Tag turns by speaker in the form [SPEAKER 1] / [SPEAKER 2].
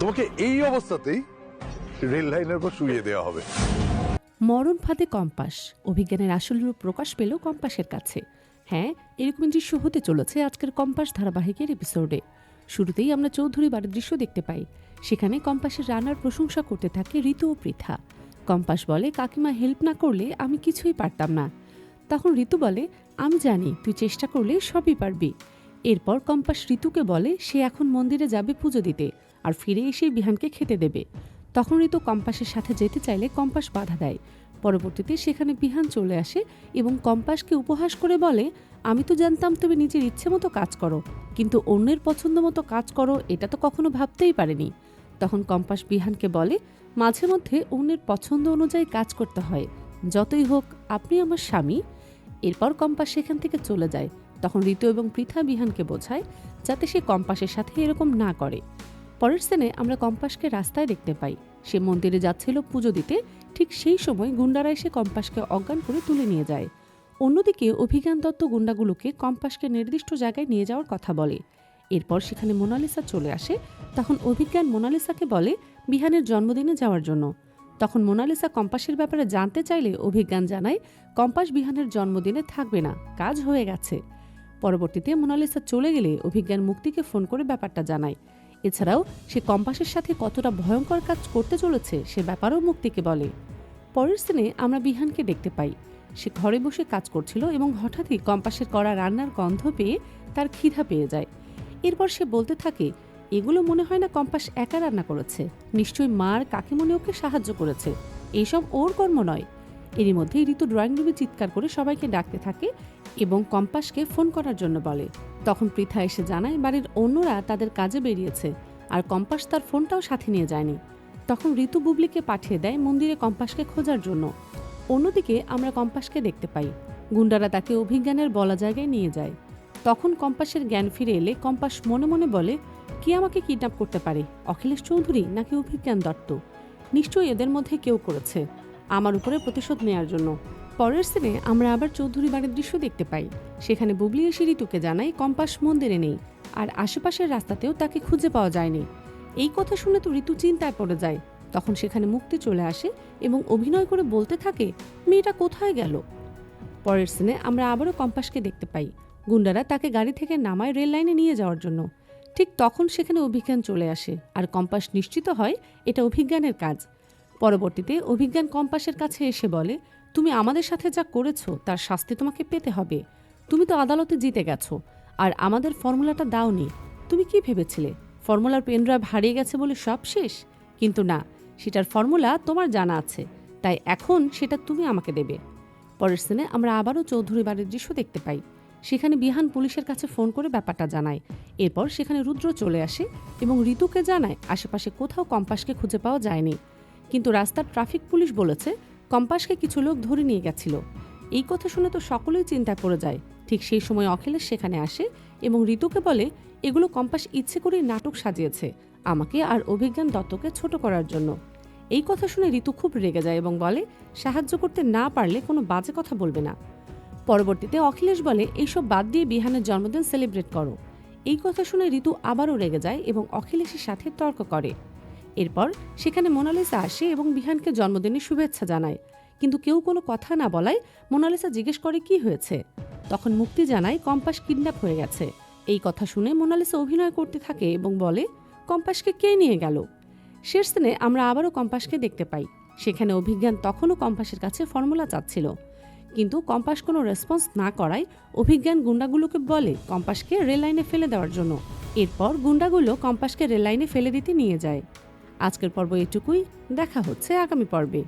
[SPEAKER 1] তোমাকে এই অবস্থাতেই রেল লাইনের উপর শুয়ে দেওয়া হবে।
[SPEAKER 2] মরণ ফাঁদে কম্পাস। অভিজ্ঞানের আসল রূপ প্রকাশ পেল কম্পাসের কাছে। হ্যাঁ এরকম দৃশ্য হতে চলেছে আজকের কম্পাস ধারাবাহিকের এপিসোডে শুরুতেই আমরা চৌধুরী বাড়ির দৃশ্য দেখতে পাই। সেখানে কম্পাসের রান্নার প্রশংসা করতে থাকে ঋতু ও পৃথা। কম্পাস বলে, কাকিমা হেল্প না করলে আমি কিছুই পারতাম না। তখন ঋতু বলে, আমি জানি, তুই চেষ্টা করলে সবই পারবি। এরপর কম্পাস ঋতুকে বলে, সে এখন মন্দিরে যাবে পুজো দিতে। আর ফিরে এসে বিহানকে খেতে দেবে। তখন ঋতু কম্পাসের সাথে যেতে চাইলে কম্পাস বাধা দেয়। পরবর্তীতে সেখানে বিহান চলে আসে এবং কম্পাসকে উপহাস করে বলে, আমি তো জানতাম তুমি নিজের ইচ্ছে মতো কাজ করো, কিন্তু অন্যের পছন্দ মতো কাজ করো এটা তো কখনো ভাবতেই পারেনি। তখন কম্পাস বিহানকে বলে, মাঝে মধ্যে অন্যের পছন্দ অনুযায়ী কাজ করতে হয়, যতই হোক আপনি আমার স্বামী। এরপর কম্পাস সেখান থেকে চলে যায়। তখন ঋতু এবং পৃথা বিহানকে বোঝায় যাতে সে কম্পাসের সাথে এরকম না করে। পরের স্থানে আমরা কম্পাসকে রাস্তায় দেখতে পাই। সে মন্দিরে যাচ্ছিল পুজো দিতে, ঠিক সেই সময় গুন্ডারা এসে কম্পাসকে অজ্ঞান করে তুলে নিয়ে যায়। অন্যদিকে অভিজ্ঞান দত্ত গুন্ডাগুলোকে কম্পাসকে নির্দিষ্ট জায়গায় নিয়ে যাওয়ার কথা বলে। এরপর সেখানে মোনালিসা চলে আসে। তখন অভিজ্ঞান মোনালিসাকে বলে বিহানের জন্মদিনে যাওয়ার জন্য। তখন মোনালিসা কম্পাসের ব্যাপারে জানতে চাইলে অভিজ্ঞান জানায়, কম্পাস বিহানের জন্মদিনে থাকবে না, কাজ হয়ে গেছে। পরবর্তীতে মোনালিসা চলে গেলে অভিজ্ঞান মুক্তিকে ফোন করে ব্যাপারটা জানায়। এছাড়াও সে কম্পাসের সাথে কতটা ভয়ঙ্কর কাজ করতে চলেছে সে ব্যাপারেও মুক্তিকে বলে। পরের স্থানে আমরা বিহানকে দেখতে পাই। সে ঘরে বসে কাজ করছিল এবং হঠাৎই কম্পাসের করা রান্নার গন্ধ পেয়ে তার ক্ষিধা পেয়ে যায়। এরপর সে বলতে থাকে, এগুলো মনে হয় না কম্পাস একা রান্না করেছে। নিশ্চয়ই মার কাকিমণি ওকে সাহায্য করেছে। এইসব ওর কর্ম নয়। এরই মধ্যে ঋতু ড্রয়িং রুমে চিৎকার করে সবাইকে ডাকতে থাকে এবং কম্পাসকে ফোন করার জন্য বলে। তখন পৃথা এসে জানায় বাড়ির অন্যরা তাদের কাজে বেরিয়েছে আর কম্পাস তার ফোনটাও সাথে নিয়ে যায়নি। তখন ঋতু বুবলিকে পাঠিয়ে দেয় মন্দিরে কম্পাসকে খোঁজার জন্য। অন্যদিকে আমরা কম্পাসকে দেখতে পাই। গুন্ডারা তাকে অভিজ্ঞানের বলা জায়গায় নিয়ে যায়। তখন কম্পাসের জ্ঞান ফিরে এলে কম্পাস মনে মনে বলে, কে আমাকে কিডন্যাপ করতে পারে? অখিলেশ চৌধুরী নাকি অভিজ্ঞান দত্ত? নিশ্চয়ই এদের মধ্যে কেউ করেছে। আমার উপরে প্রতিশোধ নেয়ার জন্য। পরের সিনে আমরা আবার চৌধুরী বাড়ির দৃশ্য দেখতে পাই। সেখানে বুবলি এসে ঋতুকে জানায়, কম্পাস মন্দিরে নেই। আর আশেপাশের রাস্তাতেও তাকে খুঁজে পাওয়া যায়নি। এই কথা শুনে তো ঋতু চিন্তায় পড়ে যায়। তখন সেখানে মুক্তি চলে আসে এবং অভিনয় করে বলতে থাকে, মেয়েটা কোথায় গেল? পরের সিনে আমরা আবারও কম্পাসকে দেখতে পাই। গুন্ডারা তাকে গাড়ি থেকে নামায় রেল লাইনে নিয়ে যাওয়ার জন্য। ঠিক তখন সেখানে অভিজ্ঞান চলে আসে আর কম্পাস নিশ্চিত হয় এটা অভিজ্ঞানের কাজ। পরবর্তীতে অভিজ্ঞান কম্পাসের কাছে এসে বলে তুমি আমাদের সাথে যা করেছ, তার শাস্তি তোমাকে পেতে হবে। তুমি তো আদালতে জিতে গেছো, আর আমাদের ফর্মুলাটা দাওনি। তুমি কি ভেবেছিলে? ফর্মুলার পেনড্রাইভ হারিয়ে গেছে বলে সব শেষ? কিন্তু না, সেটার ফর্মুলা তোমার জানা আছে, তাই এখন সেটা তুমি আমাকে দেবে। পরের সিনে আমরা আবারও চৌধুরী বাড়ির দৃশ্য দেখতে পাই। সেখানে বিহান পুলিশের কাছে ফোন করে ব্যাপারটা জানায়। এরপর সেখানে রুদ্র চলে আসে এবং ঋতুকে জানায়, আশেপাশে কোথাও কম্পাসকে খুঁজে পাওয়া যায়নি। কিন্তু রাস্তার ট্রাফিক পুলিশ বলেছে কম্পাসকে কিছু লোক ধরে নিয়ে গেছিল। এই কথা শুনে তো সকলেই চিন্তা পড়ে যায়। ঠিক সেই সময় অখিলেশ সেখানে আসে এবং ঋতুকে বলে, এগুলো কম্পাস ইচ্ছে করেই নাটক সাজিয়েছে। আমাকে আর অভিজ্ঞান দত্তকে ছোট করার জন্য। এই কথা শুনে ঋতু খুব রেগে যায় এবং বলে, সাহায্য করতে না পারলে কোনো বাজে কথা বলবে না। পরবর্তীতে অখিলেশ বলে, এইসব বাদ দিয়ে বিহানের জন্মদিন সেলিব্রেট করো। এই কথা শুনে ঋতু আবারও রেগে যায় এবং অখিলেশের সাথে তর্ক করে। এরপর সেখানে মোনালিসা আসে এবং বিহানকে জন্মদিনের শুভেচ্ছা জানায়। কিন্তু কেউ কোনো কথা না বলায় মোনালিসা জিজ্ঞেস করে কি হয়েছে। তখন মুক্তি জানায় কম্পাস কিডন্যাপ হয়ে গেছে। এই কথা শুনে মোনালিসা অভিনয় করতে থাকে এবং বলে, কম্পাসকে কে নিয়ে গেল? শেষ দিনে আমরা আবারও কম্পাসকে দেখতে পাই। সেখানে অভিজ্ঞান তখনও কম্পাসের কাছে ফর্মুলা চাচ্ছিল। কিন্তু কম্পাস কোনো রেসপন্স না করায় অভিজ্ঞান গুন্ডাগুলোকে বলে কম্পাসকে রেল লাইনে ফেলে দেওয়ার জন্য। এরপর গুন্ডাগুলো কম্পাসকে রেল লাইনে ফেলে দিতে নিয়ে যায়। আজকের পর্ব এটুকুই দেখা হচ্ছে আগামী পর্বে।